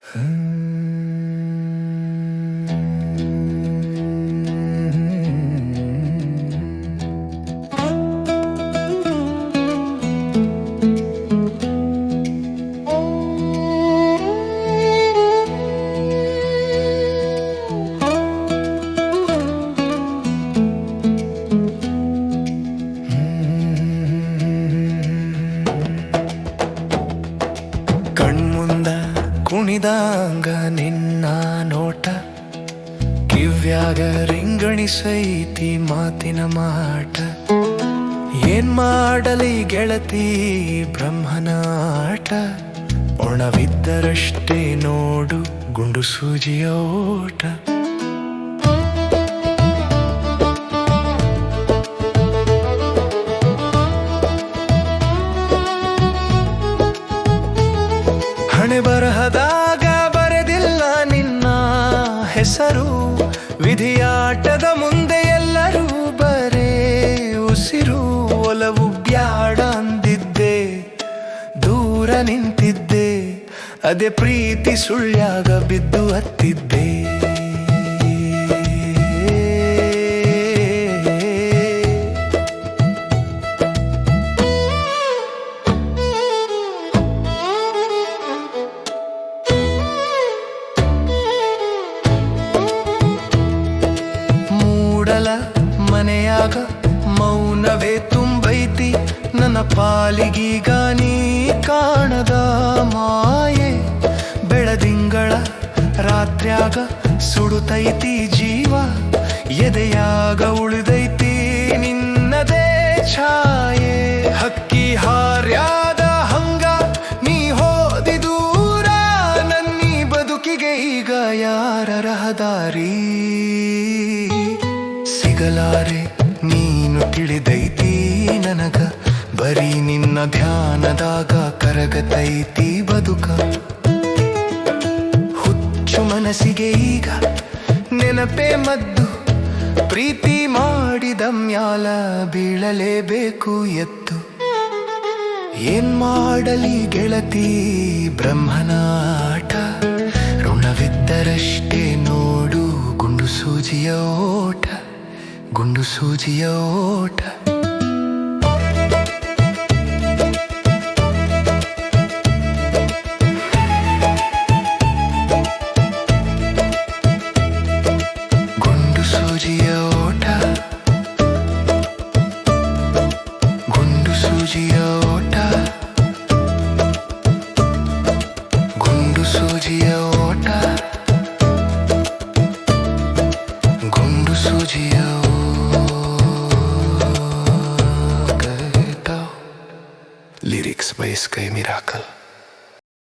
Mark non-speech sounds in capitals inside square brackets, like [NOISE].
Hmm. [LAUGHS] ಕುಣಿದಾಂಗ ನಿನ್ನ ನೋಟ. ಕಿವ್ಯಾಗ ರಿಂಗಣಿಸೈತಿ ಮಾತಿನ ಮಾಟ. ಏನ್ ಮಾಡಲಿ ಗೆಳತಿ ಬ್ರಹ್ಮನಾಟ ಒಣವಿದ್ದರಷ್ಟೇ ನೋಡು ಗುಂಡು ಸೂಜಿಯ ಹೆಸರು, ವಿಧಿಯಾಟದ ಮುಂದೆ ಎಲ್ಲರೂ ಬರೇ ಉಸಿರು, ಒಲವು ಬ್ಯಾಡ ಅಂದಿದ್ದೆ, ದೂರ ನಿಂತಿದ್ದೆ, ಅದೇ ಪ್ರೀತಿ ಸುಳ್ಯಾಗ ಬಿದ್ದು ಹತ್ತಿದ್ದೆ. ಮನೆಯಾಗ ಮೌನವೇ ತುಂಬೈತಿ. ನನ್ನ ಪಾಲಿಗೀಗ ನೀ ಕಾಣದ ಮಾಯೆ. ಬೆಳದಿಂಗಳ ರಾತ್ರ್ಯಾಗ ಸುಡುತ್ತೈತಿ ಜೀವ. ಎದೆಯಾಗ ಉಳಿದೈತಿ ನಿನ್ನದೇ ಛಾಯೆ. ಹಕ್ಕಿ ಹಾರ್ಯಾದ ಹಂಗ ನೀ ಹೋದಿ ದೂರ. ನನ್ನಿ ಬದುಕಿಗೆ ಈಗ ಯಾರ ರಹದಾರಿ ಸಿಗಲಾರೆ ತಿಳಿದೈತಿ ನನಗ? ಬರೀ ನಿನ್ನ ಧ್ಯಾನದಾಗ ಕರಗತೈತಿ ಬದುಕ. ಹುಚ್ಚು ಮನಸ್ಸಿಗೆ ಈಗ ನೆನಪೆ ಮದ್ದು. ಪ್ರೀತಿ ಮಾಡಿದ ಮ್ಯಾಲ ಬೀಳಲೇಬೇಕು ಎತ್ತು. ಏನ್ ಮಾಡಲಿ ಗೆಳತಿ ಬ್ರಹ್ಮನ ಗುಂಡು ಸೂಜಿಯ whisper is a miracle.